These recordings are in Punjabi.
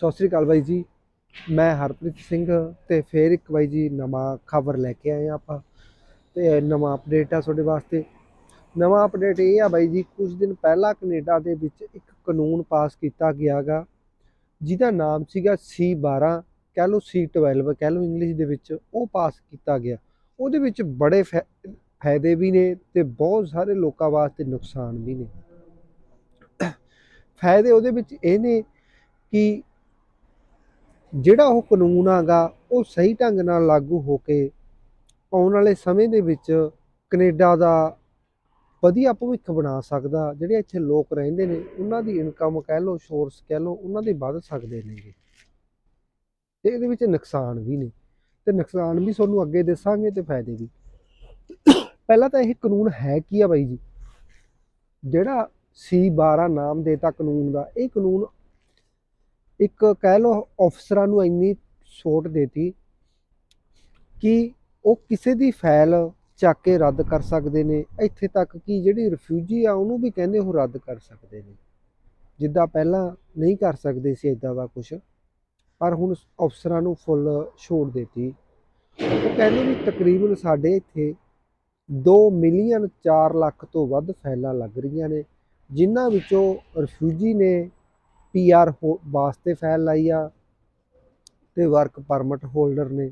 ਸਤਿ ਸ੍ਰੀ ਅਕਾਲ ਬਾਈ ਜੀ। ਮੈਂ ਹਰਪ੍ਰੀਤ ਸਿੰਘ ਤੇ ਫੇਰ ਇੱਕ ਬਾਈ ਜੀ ਨਵਾਂ ਖਬਰ ਲੈ ਕੇ ਆਏ ਹਾਂ ਆਪਾਂ। ਤੇ ਨਵਾਂ ਅਪਡੇਟ ਆ ਤੁਹਾਡੇ ਵਾਸਤੇ। ਨਵਾਂ ਅਪਡੇਟ ਇਹ ਆ ਬਾਈ ਜੀ, ਕੁਝ ਦਿਨ ਪਹਿਲਾਂ ਕੈਨੇਡਾ ਦੇ ਵਿੱਚ ਇੱਕ ਕਾਨੂੰਨ ਪਾਸ ਕੀਤਾ ਗਿਆਗਾ ਜਿਹਦਾ ਨਾਮ ਸੀਗਾ C12 ਕਹਿ ਲਓ C12 ਕਹਿ ਲਓ ਇੰਗਲਿਸ਼ ਦੇ ਵਿੱਚ ਉਹ ਪਾਸ ਕੀਤਾ ਗਿਆ। ਉਹਦੇ ਵਿੱਚ ਬੜੇ ਫਾਇ- ਫਾਇਦੇ ਵੀ ਨੇ ਤੇ ਬਹੁਤ ਸਾਰੇ ਲੋਕਾਂ ਵਾਸਤੇ ਨੁਕਸਾਨ ਵੀ ਨੇ। ਫਾਇਦੇ ਉਹਦੇ ਵਿੱਚ ਇਹ ਨੇ ਕਿ ਜਿਹੜਾ ਉਹ ਕਾਨੂੰਨ ਆਗਾ ਉਹ ਸਹੀ ਢੰਗ ਨਾਲ ਲਾਗੂ ਹੋ ਕੇ ਆਉਣ ਵਾਲੇ ਸਮੇਂ ਦੇ ਵਿੱਚ ਕੈਨੇਡਾ ਦਾ ਵਧੀਆ ਭਵਿੱਖ ਬਣਾ ਸਕਦਾ, ਜਿਹੜੇ ਇੱਥੇ ਲੋਕ ਰਹਿੰਦੇ ਨੇ, ਉਹਨਾਂ ਦੀ ਇਨਕਮ ਕਹਿ ਲਓ ਸੋਰਸ ਕਹਿ ਲਓ, ਉਹਨਾਂ ਦੇ ਵੱਧ ਸਕਦੇ ਨੇਗੇ। ਤੇ ਇਹਦੇ ਵਿੱਚ ਨੁਕਸਾਨ ਵੀ ਨੇ। ਤੇ ਨੁਕਸਾਨ ਵੀ ਤੁਹਾਨੂੰ ਅੱਗੇ ਦੱਸਾਂਗੇ ਤੇ ਫਾਇਦੇ ਵੀ। ਪਹਿਲਾਂ ਤਾਂ ਇਹ ਕਾਨੂੰਨ ਹੈ ਕੀ ਆ ਬਾਈ ਜੀ? ਜਿਹੜਾ C12 ਨਾਮ ਦੇਤਾ ਕਾਨੂੰਨ ਦਾ, ਇਹ ਕਾਨੂੰਨ ਇੱਕ ਕਹਿ ਲਓ ਅਫਸਰਾਂ ਨੂੰ ਇੰਨੀ ਛੋਟ ਦੇਤੀ ਕਿ ਉਹ ਕਿਸੇ ਦੀ ਫਾਈਲ ਚੱਕ ਕੇ ਰੱਦ ਕਰ ਸਕਦੇ ਨੇ। ਇੱਥੇ ਤੱਕ ਕਿ ਜਿਹੜੀ ਰਿਫਿਊਜੀ ਆ, ਉਹਨੂੰ ਵੀ ਕਹਿੰਦੇ ਉਹ ਰੱਦ ਕਰ ਸਕਦੇ ਨੇ। ਜਿੱਦਾਂ ਪਹਿਲਾਂ ਨਹੀਂ ਕਰ ਸਕਦੇ ਸੀ ਇਦਾਂ ਦਾ ਕੁਝ ਪਰ ਹੁਣ ਅਫਸਰਾਂ ਨੂੰ ਫੁੱਲ ਛੋੜ ਦਿੱਤੀ। ਉਹ ਕਹਿੰਦੇ ਵੀ ਤਕਰੀਬਨ ਸਾਡੇ ਇੱਥੇ 2 ਮਿਲੀਅਨ 4 ਲੱਖ ਤੋਂ ਵੱਧ ਫਾਈਲਾਂ ਲੱਗ ਰਹੀਆਂ ਨੇ, ਜਿਨ੍ਹਾਂ ਵਿੱਚੋਂ ਰਿਫਿਊਜੀ ਨੇ ਪੀਆਰ ਵਾਸਤੇ ਫਾਈਲ ਲਾਈ ਆ ਤੇ ਵਰਕ ਪਰਮਿਟ ਹੋਲਡਰ ਨੇ।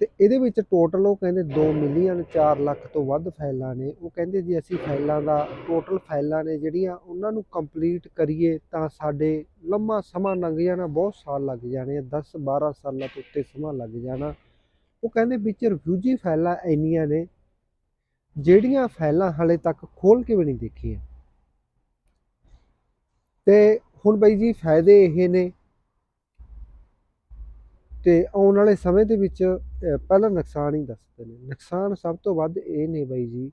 ਤੇ ਇਹਦੇ ਵਿੱਚ ਟੋਟਲ ਉਹ ਕਹਿੰਦੇ 2 ਮਿਲੀਅਨ 4 ਲੱਖ ਤੋਂ ਵੱਧ ਫਾਈਲਾਂ ਨੇ। ਉਹ ਕਹਿੰਦੇ ਜੇ ਅਸੀਂ ਫਾਈਲਾਂ ਦਾ ਟੋਟਲ ਫਾਈਲਾਂ ਨੇ ਜਿਹੜੀਆਂ ਉਹਨਾਂ ਨੂੰ ਕੰਪਲੀਟ ਕਰੀਏ ਤਾਂ ਸਾਡੇ ਲੰਮਾ ਸਮਾਂ ਲੰਘ ਜਾਣਾ, ਬਹੁਤ ਸਾਲ ਲੱਗ ਜਾਣੇ ਆ 10 12 ਸਾਲਾਂ ਤੋਂ ਉੱਤੇ ਸਮਾਂ ਲੱਗ ਜਾਣਾ। ਉਹ ਕਹਿੰਦੇ ਵਿੱਚ ਰਿਫਿਊਜੀ ਫਾਈਲਾਂ ਇੰਨੀਆਂ ਨੇ, ਜਿਹੜੀਆਂ ਫਾਈਲਾਂ ਹਲੇ ਤੱਕ ਖੋਲ ਕੇ ਵੀ ਨਹੀਂ ਦੇਖੀਆਂ। ਤੇ ਹੁਣ ਬਾਈ ਜੀ ਫਾਇਦੇ ਇਹ ਨੇ ਤੇ ਆਉਣ ਵਾਲੇ ਸਮੇਂ ਦੇ ਵਿੱਚ ਅਹ, ਪਹਿਲਾਂ ਨੁਕਸਾਨ ਹੀ ਦੱਸਦੇ ਨੇ। ਨੁਕਸਾਨ ਸਭ ਤੋਂ ਵੱਧ ਇਹ ਨੇ ਬਾਈ ਜੀ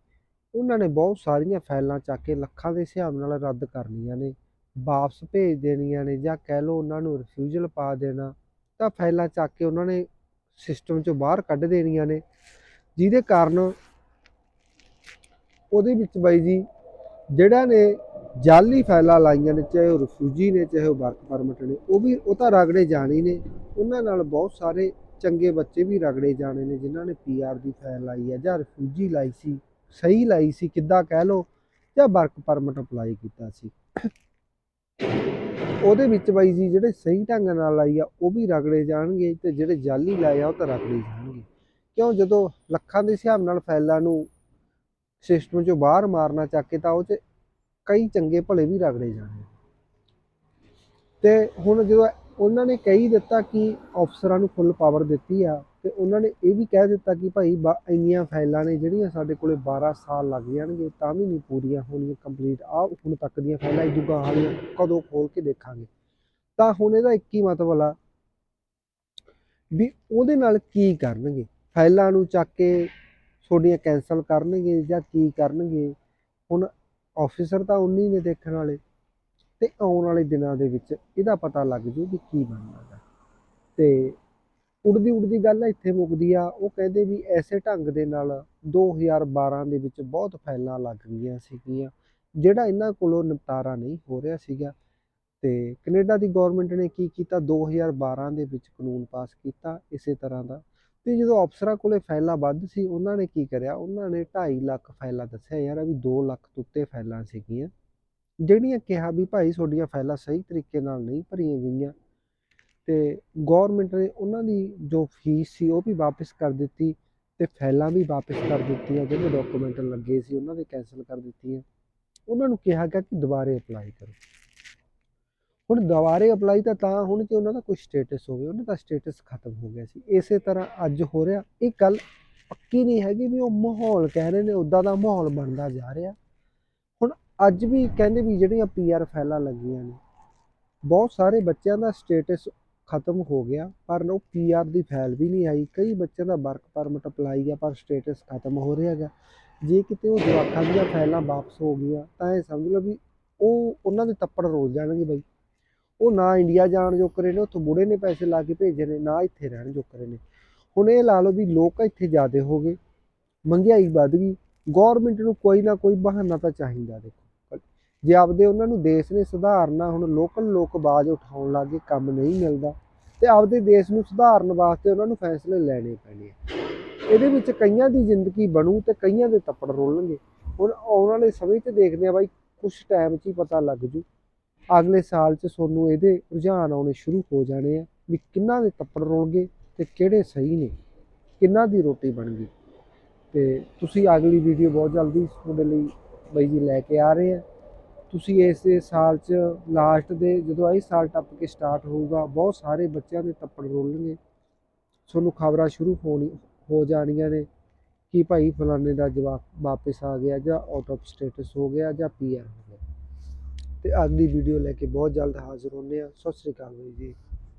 ਉਹਨਾਂ ਨੇ ਬਹੁਤ ਸਾਰੀਆਂ ਫਾਈਲਾਂ ਚੱਕ ਕੇ ਲੱਖਾਂ ਦੇ ਹਿਸਾਬ ਨਾਲ ਰੱਦ ਕਰਨੀਆਂ ਨੇ ਵਾਪਸ ਭੇਜ ਦੇਣੀਆਂ ਨੇ ਜਾਂ ਕਹਿ ਲਓ ਉਹਨਾਂ ਨੂੰ ਰਿਫਿਊਜ਼ਲ ਪਾ ਦੇਣਾ ਤਾਂ ਫਾਈਲਾਂ ਚੱਕ ਕੇ ਉਹਨਾਂ ਨੇ ਸਿਸਟਮ ਚੋਂ ਬਾਹਰ ਕੱਢ ਦੇਣੀਆਂ ਨੇ। ਜਿਹਦੇ ਕਾਰਨ ਉਹਦੇ ਵਿੱਚ ਬਾਈ ਜੀ ਜਿਹੜਾ ਨੇ ਜਾਲੀ ਫਾਈਲਾਂ ਲਾਈਆਂ ਨੇ, ਚਾਹੇ ਉਹ ਰਿਫਿਊਜੀ ਨੇ, ਚਾਹੇ ਉਹ ਵਰਕ ਪਰਮਿਟ ਨੇ, ਉਹ ਵੀ ਉਹ ਤਾਂ ਰਗੜੇ ਜਾਣੇ ਨੇ। ਉਹਨਾਂ ਨਾਲ ਬਹੁਤ ਸਾਰੇ ਚੰਗੇ ਬੱਚੇ ਵੀ ਰਗੜੇ ਜਾਣੇ ਨੇ, ਜਿਨ੍ਹਾਂ ਨੇ ਪੀਆਰ ਦੀ ਫਾਈਲ ਲਾਈ ਹੈ, ਜਾਂ ਰਿਫਿਊਜੀ ਲਾਈ ਸੀ, ਸਹੀ ਲਾਈ ਸੀ, ਕਿੱਦਾਂ ਕਹਿ ਲਓ, ਜਾਂ ਵਰਕ ਪਰਮਿਟ ਅਪਲਾਈ ਕੀਤਾ ਸੀ। ਉਹਦੇ ਵਿੱਚ ਬਾਈ ਜੀ, ਜਿਹੜੇ ਸਹੀ ਢੰਗ ਨਾਲ ਲਾਈ ਆ, ਉਹ ਵੀ ਰਗੜੇ ਜਾਣਗੇ, ਤੇ ਜਿਹੜੇ ਜਾਲੀ ਲਾਏ ਆ, ਉਹ ਤਾਂ ਰਗੜੇ ਜਾਣਗੇ। ਕਿਉਂ? ਜਦੋਂ ਲੱਖਾਂ ਦੇ ਹਿਸਾਬ ਨਾਲ ਫਾਈਲਾਂ ਨੂੰ ਸਿਸਟਮ ਚੋਂ ਬਾਹਰ ਮਾਰਨਾ ਚੱਕੇ ਤਾਂ ਉਹ 'ਚ ਕਈ ਚੰਗੇ ਭਲੇ ਵੀ ਰਗੜੇ ਜਾਣੇ ਤੇ ਹੁਣ ਜਦੋਂ ਉਹਨਾਂ ਨੇ ਕਹੀ ਦਿੱਤਾ ਕਿ ਅਫਸਰਾਂ ਨੂੰ ਫੁੱਲ ਪਾਵਰ ਦਿੱਤੀ ਆ, ਤੇ ਉਹਨਾਂ ਨੇ ਇਹ ਵੀ ਕਹਿ ਦਿੱਤਾ ਕਿ ਭਾਈ ਬਾ- ਇੰਨੀਆਂ ਫਾਈਲਾਂ ਨੇ ਜਿਹੜੀਆਂ ਸਾਡੇ ਕੋਲੇ 12 ਸਾਲ ਲੱਗ ਜਾਣਗੇ, ਤਾਂ ਵੀ ਨਹੀਂ ਪੂਰੀਆਂ ਹੋਣੀਆਂ ਕੰਪਲੀਟ ਆ ਹੁਣ ਤੱਕ ਦੀਆਂ ਫਾਈਲਾਂ ਇਹ ਦੁਗਾ ਵਾਲੀਆਂ ਕਦੋਂ ਖੋਲ ਕੇ ਦੇਖਾਂਗੇ। ਤਾਂ ਹੁਣ ਇਹਦਾ ਇੱਕ ਹੀ ਮਤਲਬ ਆ ਵੀ ਉਹਦੇ ਨਾਲ ਕੀ ਕਰਨਗੇ? ਫਾਈਲਾਂ ਨੂੰ ਚੱਕ ਕੇ ਤੁਹਾਡੀਆਂ ਕੈਨਸਲ ਕਰਨਗੇ ਜਾਂ ਕੀ ਕਰਨਗੇ? ਹੁਣ ਆਫੀਸਰ ਤਾਂ ਉਨੀ ਨੇ ਦੇਖਣ ਵਾਲੇ ਤੇ ਆਉਣ ਵਾਲੇ ਦਿਨਾਂ ਦੇ ਵਿੱਚ ਇਹਦਾ ਪਤਾ ਲੱਗ ਜੂ ਵੀ ਕੀ ਬਣਨਾ ਗਾ ਤੇ ਉੜਦੀ ਉੜਦੀ ਗੱਲ ਇੱਥੇ ਮੁੱਕਦੀ ਆ, ਉਹ ਕਹਿੰਦੇ ਵੀ ਐਸੇ ਢੰਗ ਦੇ ਨਾਲ 2012 ਦੇ ਵਿੱਚ ਬਹੁਤ ਫਾਈਲਾਂ ਲੱਗ ਗਈਆਂ ਸੀਗੀਆਂ, ਜਿਹੜਾ ਇਹਨਾਂ ਕੋਲੋਂ ਨਿਪਟਾਰਾ ਨਹੀਂ ਹੋ ਰਿਹਾ ਸੀਗਾ। ਤੇ ਕੈਨੇਡਾ ਦੀ ਗਵਰਨਮੈਂਟ ਨੇ ਕੀ ਕੀਤਾ? 2012 ਦੇ ਵਿੱਚ ਕਾਨੂੰਨ ਪਾਸ ਕੀਤਾ, ਇਸੇ ਤਰ੍ਹਾਂ ਦਾ। ਤੇ ਜਦੋਂ ਅਫਸਰਾਂ ਕੋਲੇ ਫਾਈਲਾਂ ਵੱਧ ਸੀ, ਉਹਨਾਂ ਨੇ ਕੀ ਕਰਿਆ? ਉਹਨਾਂ ਨੇ 2.5 ਲੱਖ ਫਾਈਲਾਂ ਦੱਸਿਆ। ਯਾਰ ਵੀ 2 ਲੱਖ ਤੋਂ ਉੱਤੇ ਫਾਈਲਾਂ ਸੀਗੀਆਂ। ਜਿਹੜੀਆਂ ਕਿਹਾ ਵੀ ਭਾਈ ਤੁਹਾਡੀਆਂ ਫਾਈਲਾਂ ਸਹੀ ਤਰੀਕੇ ਨਾਲ ਨਹੀਂ ਭਰੀਆਂ ਗਈਆਂ ਤੇ ਗਵਰਨਮੈਂਟ ਨੇ ਉਹਨਾਂ ਦੀ ਜੋ ਫੀਸ ਸੀ, ਉਹ ਵੀ ਵਾਪਸ ਕਰ ਦਿੱਤੀ ਤੇ ਫਾਈਲਾਂ ਵੀ ਵਾਪਸ ਕਰ ਦਿੱਤੀਆਂ। ਜਿਹੜੇ ਡਾਕੂਮੈਂਟ ਲੱਗੇ ਸੀ, ਉਹਨਾਂ ਦੇ ਕੈਨਸਲ ਕਰ ਦਿੱਤੀਆਂ। ਉਹਨਾਂ ਨੂੰ ਕਿਹਾ ਗਿਆ ਕਿ ਦੁਬਾਰੇ ਅਪਲਾਈ ਕਰੋ। ਹੁਣ ਦੁਬਾਰੇ ਅਪਲਾਈ ਤਾਂ ਤਾਂ ਹੁਣ ਜੇ ਉਹਨਾਂ ਦਾ ਕੋਈ ਸਟੇਟਸ ਹੋਵੇ, ਉਹਨਾਂ ਦਾ ਸਟੇਟਸ ਖਤਮ ਹੋ ਗਿਆ ਸੀ। ਇਸੇ ਤਰ੍ਹਾਂ ਅੱਜ ਹੋ ਰਿਹਾ। ਇਹ ਗੱਲ ਪੱਕੀ ਨਹੀਂ ਹੈਗੀ ਵੀ ਉਹ ਮਾਹੌਲ ਕਹਿ ਰਹੇ ਨੇ ਉਦਾਂ ਦਾ ਮਾਹੌਲ ਬਣਦਾ ਜਾ ਰਿਹਾ। ਹੁਣ ਅੱਜ ਵੀ ਕਹਿੰਦੇ ਵੀ ਜਿਹੜੀਆਂ ਪੀਆਰ ਫਾਈਲਾਂ ਲੱਗੀਆਂ ਨੇ, ਬਹੁਤ ਸਾਰੇ ਬੱਚਿਆਂ ਦਾ ਸਟੇਟਸ ਖਤਮ ਹੋ ਗਿਆ, ਪਰ ਉਹ ਪੀਆਰ ਦੀ ਫਾਈਲ ਵੀ ਨਹੀਂ ਆਈ। ਕਈ ਬੱਚਿਆਂ ਦਾ ਵਰਕ ਪਰਮਿਟ ਅਪਲਾਈ ਆ ਪਰ ਸਟੇਟਸ ਖਤਮ ਹੋ ਰਿਹਾ ਹੈਗਾ। ਜੇ ਕਿਤੇ ਉਹ ਜਵਾਕਾਂ ਦੀਆਂ ਫਾਈਲਾਂ ਵਾਪਸ ਹੋ ਗਈਆਂ, ਤਾਂ ਇਹ ਸਮਝ ਲਓ ਵੀ ਉਹ, ਉਹਨਾਂ ਦੇ ਤੱਪੜ ਰੋਲ ਜਾਣਗੇ ਬਈ। ਉਹ ਨਾ ਇੰਡੀਆ ਜਾਣ ਜੋਕਰੇ ਨੇ ਉੱਥੋਂ ਬੁੜੇ ਨੇ ਪੈਸੇ ਲਾ ਕੇ ਭੇਜੇ ਨੇ, ਨਾ ਇੱਥੇ ਰਹਿਣ ਜੋਕਰੇ ਨੇ ਹੁਣ ਇਹ ਲਾ ਲਓ ਵੀ ਲੋਕ ਇੱਥੇ ਜ਼ਿਆਦੇ ਹੋ ਗਏ, ਮਹਿੰਗਾਈ ਵੱਧ ਗਈ ਗਵਰਨਮੈਂਟ ਨੂੰ ਕੋਈ ਨਾ ਕੋਈ ਬਹਾਨਾ ਤਾਂ ਚਾਹੀਦਾ ਦੇਖੋ। ਜੇ ਆਪਦੇ ਉਹਨਾਂ ਨੂੰ ਦੇਸ਼ ਨੇ ਸੁਧਾਰਨਾ, ਹੁਣ ਲੋਕਲ ਲੋਕ ਆਵਾਜ਼ ਉਠਾਉਣ ਲੱਗੇ, ਕੰਮ ਨਹੀਂ ਮਿਲਦਾ, ਤੇ ਆਪਦੇ ਦੇਸ਼ ਨੂੰ ਸੁਧਾਰਨ ਵਾਸਤੇ ਉਹਨਾਂ ਨੂੰ ਫੈਸਲੇ ਲੈਣੇ ਪੈਣੇ ਆ। ਇਹਦੇ ਵਿੱਚ ਕਈਆਂ ਦੀ ਜ਼ਿੰਦਗੀ ਬਣੂ ਤੇ ਕਈਆਂ ਦੇ ਤੱਪੜ ਰੋਲਣਗੇ। ਹੁਣ ਆਉਣ ਵਾਲੇ ਸਮੇਂ 'ਚ ਦੇਖਦੇ ਆ ਬਾਈ ਕੁਝ ਟਾਈਮ 'ਚ ਹੀ ਪਤਾ ਲੱਗ ਜੂ। ਅਗਲੇ ਸਾਲ 'ਚ ਤੁਹਾਨੂੰ ਇਹਦੇ ਰੁਝਾਨ ਆਉਣੇ ਸ਼ੁਰੂ ਹੋ ਜਾਣੇ ਆ ਵੀ ਕਿੰਨਾਂ ਦੇ ਤੱਪੜ ਰੋਣਗੇ ਤੇ ਕਿਹੜੇ ਸਹੀ ਨੇ, ਕਿੰਨਾਂ ਦੀ ਰੋਟੀ ਬਣ ਗਈ ਤੇ ਤੁਸੀਂ ਅਗਲੀ ਵੀਡੀਓ ਬਹੁਤ ਜਲਦੀ ਤੁਹਾਡੇ ਲਈ ਬਾਈ ਜੀ ਲੈ ਕੇ ਆ ਰਹੇ ਆ। ਤੁਸੀਂ ਇਸ ਸਾਲ 'ਚ ਲਾਸਟ ਦੇ ਜਦੋਂ ਇਹ ਸਾਲ ਟੱਪ ਕੇ ਸਟਾਰਟ ਹੋਊਗਾ, ਬਹੁਤ ਸਾਰੇ ਬੱਚਿਆਂ ਦੇ ਤੱਪੜ ਰੋਲਣਗੇ। ਤੁਹਾਨੂੰ ਖਬਰਾਂ ਸ਼ੁਰੂ ਹੋਣੀ, ਹੋ ਜਾਣੀਆਂ ਨੇ ਕਿ ਭਾਈ ਫਲਾਣੇ ਦਾ ਜਵਾਬ ਵਾਪਸ ਆ ਗਿਆ ਜਾਂ ਆਊਟ ਆਫ ਸਟੇਟਸ ਹੋ ਗਿਆ ਜਾਂ ਪੀਆਰ ਹੋ ਗਿਆ। ਤੇ ਅਗਲੀ ਵੀਡੀਓ ਲੈ ਕੇ ਬਹੁਤ ਜਲਦ ਹਾਜ਼ਰ ਹੁੰਦੇ ਆ ਸਤਿ ਸ੍ਰੀ ਅਕਾਲ ਬਾਈ ਜੀ।